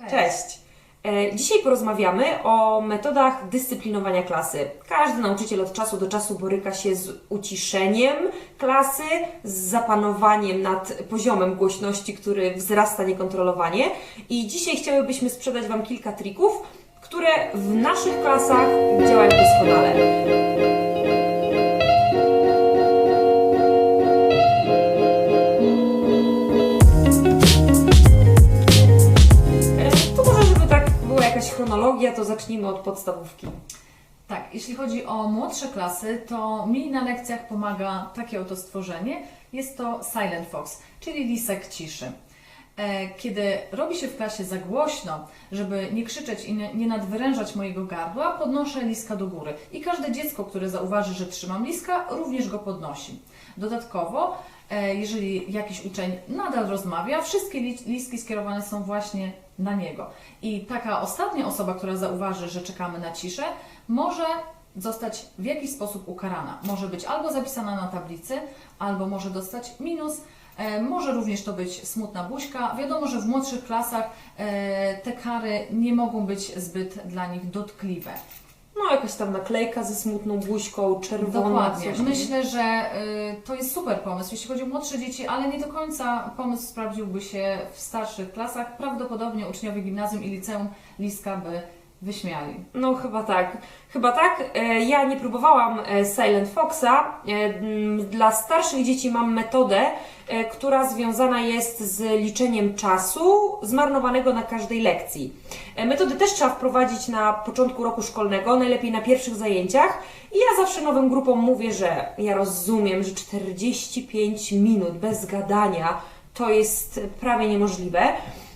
Cześć. Cześć. E, Dzisiaj porozmawiamy o metodach dyscyplinowania klasy. Każdy nauczyciel od czasu do czasu boryka się z uciszeniem klasy, z zapanowaniem nad poziomem głośności, który wzrasta niekontrolowanie. I dzisiaj chciałybyśmy sprzedać Wam kilka trików, które w naszych klasach działają doskonale. Jakaś chronologia, to zacznijmy od podstawówki. Tak, jeśli chodzi o młodsze klasy, to mi na lekcjach pomaga takie oto stworzenie. Jest to Silent Fox, czyli lisek ciszy. E, Kiedy robi się w klasie za głośno, żeby nie krzyczeć i nie nadwyrężać mojego gardła, podnoszę liska do góry. I każde dziecko, które zauważy, że trzymam liska, również go podnosi. Dodatkowo, e, jeżeli jakiś uczeń nadal rozmawia, wszystkie li- liski skierowane są właśnie na niego. I taka ostatnia osoba, która zauważy, że czekamy na ciszę, może zostać w jakiś sposób ukarana. Może być albo zapisana na tablicy, albo może dostać minus. E, Może również to być smutna buźka. Wiadomo, że w młodszych klasach e, te kary nie mogą być zbyt dla nich dotkliwe. No, jakaś tam naklejka ze smutną buźką, czerwona, Dokładnie. coś. Myślę, że y, to jest super pomysł, jeśli chodzi o młodsze dzieci, ale nie do końca pomysł sprawdziłby się w starszych klasach. Prawdopodobnie uczniowie gimnazjum i liceum Liska by wyśmiali. No chyba tak. Chyba tak. E, Ja nie próbowałam e, Silent Foxa. E, Dla starszych dzieci mam metodę, która związana jest z liczeniem czasu zmarnowanego na każdej lekcji. Metodę też trzeba wprowadzić na początku roku szkolnego, najlepiej na pierwszych zajęciach. I ja zawsze nowym grupom mówię, że ja rozumiem, że 45 minut bez gadania to jest prawie niemożliwe.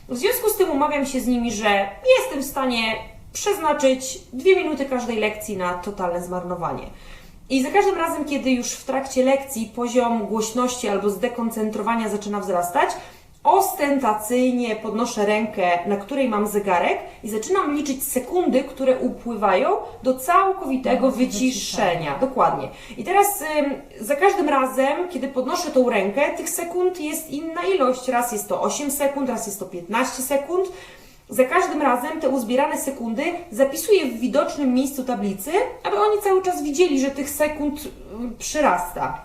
W związku z tym umawiam się z nimi, że jestem w stanie przeznaczyć dwie minuty każdej lekcji na totalne zmarnowanie. I za każdym razem, kiedy już w trakcie lekcji poziom głośności albo zdekoncentrowania zaczyna wzrastać, ostentacyjnie podnoszę rękę, na której mam zegarek i zaczynam liczyć sekundy, które upływają do całkowitego Do wyciszenia. wyciszenia. Dokładnie. I teraz ym, za każdym razem, kiedy podnoszę tą rękę, tych sekund jest inna ilość. Raz jest to 8 sekund, raz jest to 15 sekund. Za każdym razem te uzbierane sekundy zapisuję w widocznym miejscu tablicy, aby oni cały czas widzieli, że tych sekund ym, przyrasta.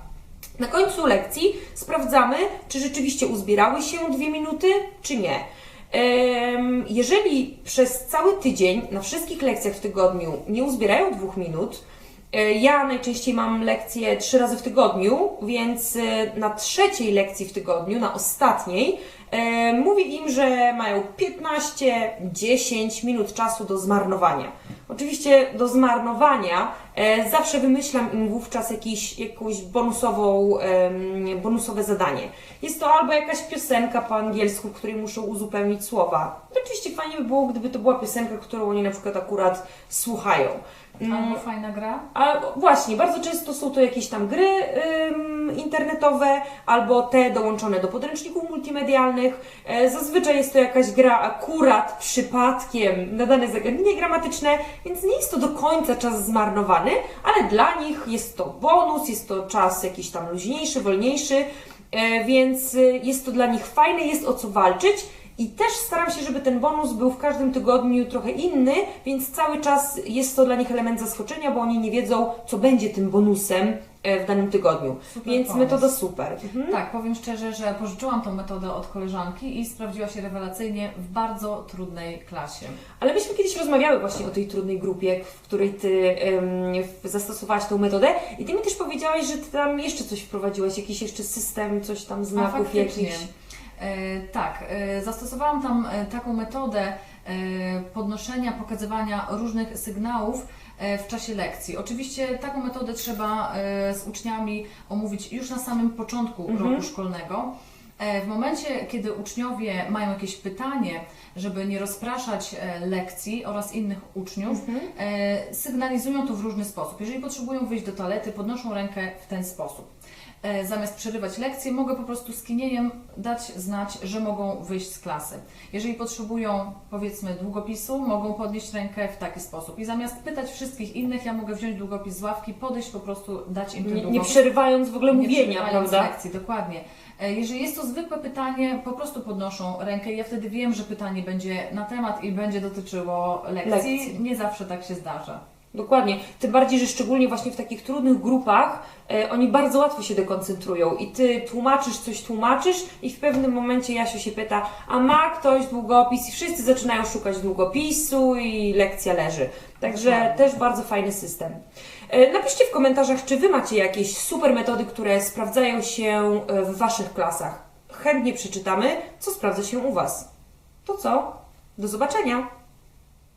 Na końcu lekcji sprawdzamy, czy rzeczywiście uzbierały się dwie minuty, czy nie. Jeżeli przez cały tydzień na wszystkich lekcjach w tygodniu nie uzbierają dwóch minut, ja najczęściej mam lekcje trzy razy w tygodniu, więc e, na trzeciej lekcji w tygodniu, na ostatniej, e, mówię im, że mają 15-10 minut czasu do zmarnowania. Oczywiście do zmarnowania e, zawsze wymyślam im wówczas jakiś, jakąś bonusową, bonusowe zadanie. Jest to albo jakaś piosenka po angielsku, w której muszą uzupełnić słowa. Oczywiście fajnie by było, gdyby to była piosenka, którą oni na przykład akurat słuchają. Mm, Albo fajna gra. a właśnie, bardzo często są to jakieś tam gry ym, internetowe albo te dołączone do podręczników multimedialnych. E, zazwyczaj jest to jakaś gra akurat przypadkiem na dane zagadnienie gramatyczne, więc nie jest to do końca czas zmarnowany, ale dla nich jest to bonus, jest to czas jakiś tam luźniejszy, wolniejszy, e, więc y, jest to dla nich fajne, jest o co walczyć. I też staram się, żeby ten bonus był w każdym tygodniu trochę inny, więc cały czas jest to dla nich element zaskoczenia, bo oni nie wiedzą, co będzie tym bonusem e, w danym tygodniu. Super więc pomysł. metoda super. Mhm. Tak, powiem szczerze, że pożyczyłam tą metodę od koleżanki i sprawdziła się rewelacyjnie w bardzo trudnej klasie. Ale myśmy kiedyś rozmawiały właśnie o tej trudnej grupie, w której Ty w- zastosowałaś tą metodę i Ty mi też powiedziałaś, że Ty tam jeszcze coś wprowadziłaś, jakiś jeszcze system, coś tam znaków jakichś. E, tak, e, zastosowałam tam e, taką metodę podnoszenia, pokazywania różnych sygnałów w czasie lekcji. Oczywiście taką metodę trzeba z uczniami omówić już na samym początku Mhm. roku szkolnego. W momencie, kiedy uczniowie mają jakieś pytanie, żeby nie rozpraszać lekcji oraz innych uczniów, Mhm. sygnalizują to w różny sposób. Jeżeli potrzebują wyjść do toalety, podnoszą rękę w ten sposób. E, zamiast przerywać lekcje, mogę po prostu skinieniem dać znać, że mogą wyjść z klasy. Jeżeli potrzebują, powiedzmy, długopisu, mogą podnieść rękę w taki sposób. I zamiast pytać wszystkich innych, ja mogę wziąć długopis z ławki, podejść po prostu, dać im ten Nie, nie długopis. przerywając w ogóle Nie mówienia, prawda? lekcji, dokładnie. E, Jeżeli jest to zwykłe pytanie, po prostu podnoszą rękę i ja wtedy wiem, że pytanie będzie na temat i będzie dotyczyło lekcji. Lekcji. Nie zawsze tak się zdarza. Dokładnie. Tym bardziej, że szczególnie właśnie w takich trudnych grupach e, oni bardzo łatwo się dekoncentrują i ty tłumaczysz coś, tłumaczysz i w pewnym momencie Jasiu się pyta, a ma ktoś długopis i wszyscy zaczynają szukać długopisu i lekcja leży. Także Dokładnie. też bardzo fajny system. E, Napiszcie w komentarzach, czy Wy macie jakieś super metody, które sprawdzają się e, w Waszych klasach. Chętnie przeczytamy, co sprawdza się u Was. To co? Do zobaczenia!